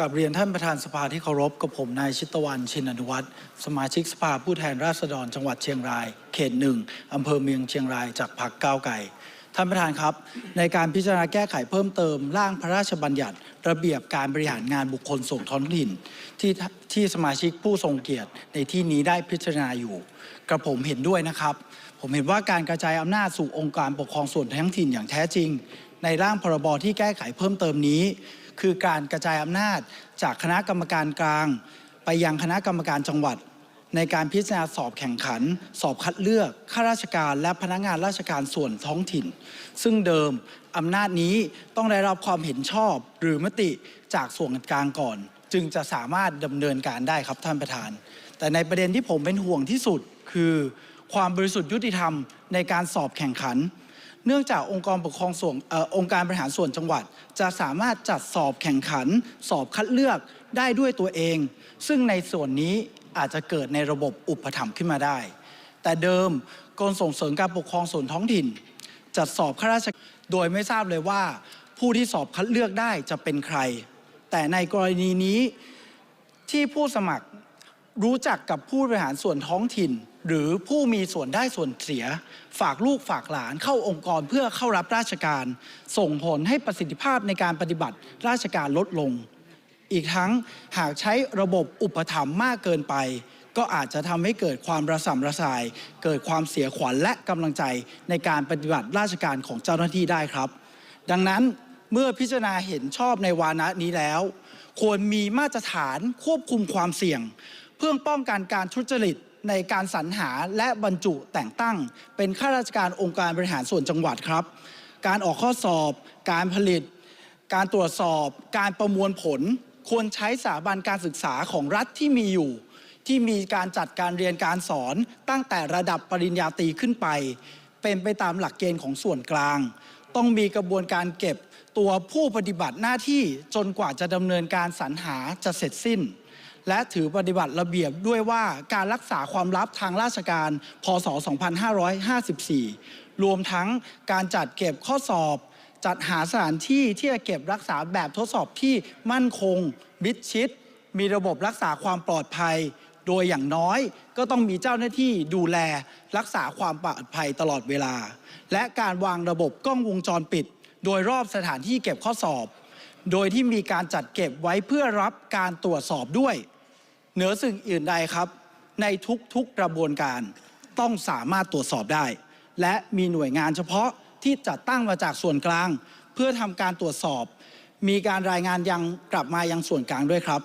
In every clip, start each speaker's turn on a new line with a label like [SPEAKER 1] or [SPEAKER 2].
[SPEAKER 1] กับเรียนท่านประธานสภาที่เคารพกับผมนายชิตวรรณชินอนุวัตรสมาชิกสภาผู้แทนราษฎรจังหวัดเชียงราย เขตหนึ่งอำเภอเมืองเชียงรายจากพรรคก้าวไกลท่านประธานครับ ในการพิจารณาแก้ไขเพิ่มเติมร่างพระราชบัญญัติ ระเบียบการบริหารงานบุคคลส่งท้องถิ่นที่ที่สมาชิกผู้ทรงเกียรติในที่นี้ได้พิจารณาอยู่ กระผมเห็นด้วยนะครับ ผมเห็นว่าการกระจายอำนาจสู่องค์การปกครองส่วนท้องถิ่นอย่างแท้จริง ในร่างพรบที่แก้ไขเพิ่มเติมนี้ คือการกระจายอำนาจจากคณะกรรมการกลาง ไปยังคณะกรรมการจังหวัด ในการพิจารณาสอบแข่งขัน สอบคัดเลือกข้าราชการและพนักงานราชการส่วนท้องถิ่น ซึ่งเดิมอำนาจนี้ต้องได้รับความเห็นชอบหรือมติจากส่วนกลางก่อน จึงจะสามารถดำเนินการได้ครับท่านประธาน แต่ในประเด็นที่ผมเป็นห่วงที่สุดคือความบริสุทธิ์ยุติธรรมในการสอบแข่งขัน เนื่องจากองค์กรปกครองส่วนออองค์การบริหารส่วนจังหวัด จะสามารถจัดสอบแข่งขัน สอบคัดเลือกได้ด้วยตัวเอง ซึ่งในส่วนนี้อาจจะเกิดในระบบอุปถัมภ์ขึ้นมาได้ แต่เดิมกรมส่งเสริมการปกครองส่วนท้องถิ่น จัดสอบข้าราชการโดยไม่ทราบเลยว่า ผู้ที่สอบคัดเลือกได้จะเป็นใคร แต่ในกรณีนี้ที่ผู้สมัครรู้จักกับผู้บริหารส่วนท้องถิ่น หรือผู้มีส่วนได้ส่วนเสีย ฝากลูกฝากหลานเข้าองค์กรเพื่อเข้ารับราชการ ส่งผลให้ประสิทธิภาพในการปฏิบัติราชการลดลง อีกทั้งหากใช้ระบบอุปถัมภ์มากเกินไป ก็อาจจะทำให้เกิดความระสำระสาย เกิดความเสียขวัญและกำลังใจในการปฏิบัติราชการของเจ้าหน้าที่ได้ครับ ดังนั้นเมื่อพิจารณาเห็นชอบในวาระนี้แล้ว ควรมีมาตรฐานควบคุมความเสี่ยง เพื่อป้องกันการทุจริต ในการสรรหาและบรรจุแต่งตั้ง เป็นข้าราชการองค์การบริหารส่วนจังหวัดครับ การออกข้อสอบ การผลิต การตรวจสอบ การประมวลผล ควรใช้สถาบันการศึกษาของรัฐที่มีอยู่ ที่มีการจัดการเรียนการสอนตั้งแต่ระดับปริญญาตรีขึ้นไป เป็นไปตามหลักเกณฑ์ของส่วนกลาง ต้องมีกระบวนการเก็บตัวผู้ปฏิบัติหน้าที่จนกว่าจะดำเนินการสรรหาจะเสร็จสิ้น และถือปฏิบัติระเบียบด้วยว่าการรักษาความลับทางราชการ พศ 2554 รวมทั้งการจัดเก็บข้อสอบ จัดหาสถานที่ที่จะเก็บรักษาแบบทดสอบที่มั่นคงมิดชิด มีระบบรักษาความปลอดภัย โดยอย่างน้อยก็ต้องมีเจ้าหน้าที่ดูแลรักษาความปลอดภัยตลอดเวลา และการวางระบบกล้องวงจรปิด โดยรอบสถานที่เก็บข้อสอบโดยที่มีการจัดเก็บไว้เพื่อรับการตรวจสอบด้วย เหนือสิ่งอื่นใดครับ ในทุกๆกระบวนการต้องสามารถตรวจสอบได้ และมีหน่วยงานเฉพาะที่จัดตั้งมาจากส่วนกลาง เพื่อทำการตรวจสอบ มีการรายงานยังกลับมายังส่วนกลางด้วยครับ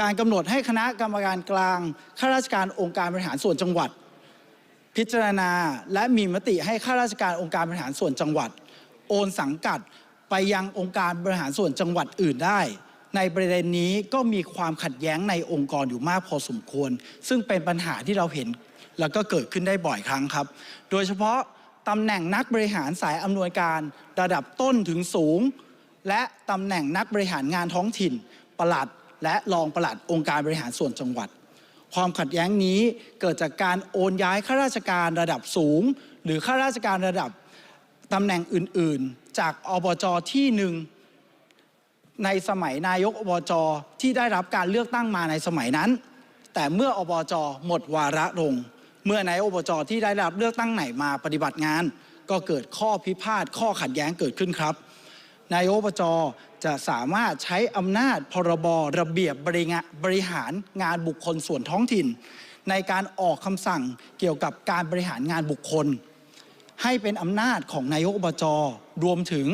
[SPEAKER 1] การกำหนดให้คณะกรรมการกลางข้าราชการองค์การบริหารส่วนจังหวัด พิจารณาและมีมติให้ข้าราชการองค์การบริหารส่วนจังหวัด โอนสังกัดไปยังองค์การบริหารส่วนจังหวัดอื่นได้ ในประเด็นนี้ก็มีความขัดแย้งในองค์กรอยู่มากพอสมควร ซึ่งเป็นปัญหาที่เราเห็นแล้วก็เกิดขึ้นได้บ่อยครั้งครับ โดยเฉพาะตำแหน่งนักบริหารสายอำนวยการระดับต้นถึงสูง และตำแหน่งนักบริหารงานท้องถิ่น ปลัด และรองปลัดองค์การบริหารส่วนจังหวัด ความขัดแย้งนี้เกิดจากการโอนย้ายข้าราชการระดับสูง หรือข้าราชการระดับตำแหน่งอื่น ๆ จากอบจที่หนึ่ง ในสมัยนายกอบจที่ได้รับการเลือกตั้งมาในสมัยนั้น แต่เมื่ออบจหมดวาระลง เมื่อนายกอบจที่ได้รับเลือกตั้งไหนมาปฏิบัติงาน ก็เกิดข้อพิพาทข้อขัดแย้งเกิดขึ้นครับ นายกอบจจะสามารถใช้อำนาจพรบระเบียบบริงะบริหารงานบุคคลส่วนท้องถิ่น ในการออกคำสั่งเกี่ยวกับการบริหารงานบุคคล ให้เป็นอำนาจของนายกอบจรวมถึง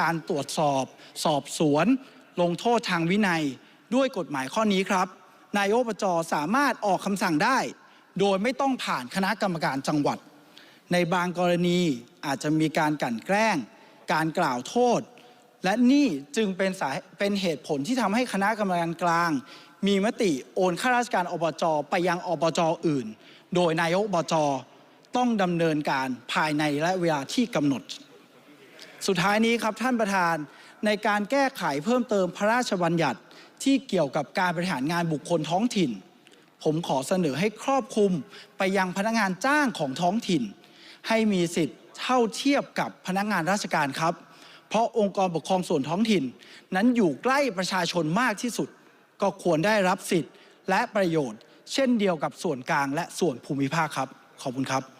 [SPEAKER 1] การตรวจสอบ สอบสวน ลงโทษทางวินัย ด้วยกฎหมายข้อนี้ครับ นายอบจสามารถออกคำสั่งได้ โดยไม่ต้องผ่านคณะกรรมการจังหวัด ในบางกรณีอาจจะมีการกลั่นแกล้ง การกล่าวโทษ และนี่จึงเป็นสาเป็นเหตุผลที่ทำให้คณะกรรมการกลาง มีมติโอนข้าราชการอบจไปยังอบจอื่น โดยนายกอบจต้องดำเนินการภายในและเวลาที่กำหนด สุดท้ายนี้ครับท่านประธานในการแก้ไขเพิ่มเติมพระราชบัญญัติที่เกี่ยวกับการบริหารงานบุคคลท้องถิ่น ผมขอเสนอให้ครอบคลุมไปยังพนักงานจ้างของท้องถิ่น ให้มีสิทธิ์เท่าเทียบกับพนักงานราชการครับ เพราะองค์กรปกครองส่วนท้องถิ่น นั้นอยู่ใกล้ประชาชนมากที่สุด ก็ควรได้รับสิทธิ์และประโยชน์ เช่นเดียวกับส่วนกลางและส่วนภูมิภาคครับ ขอบคุณครับ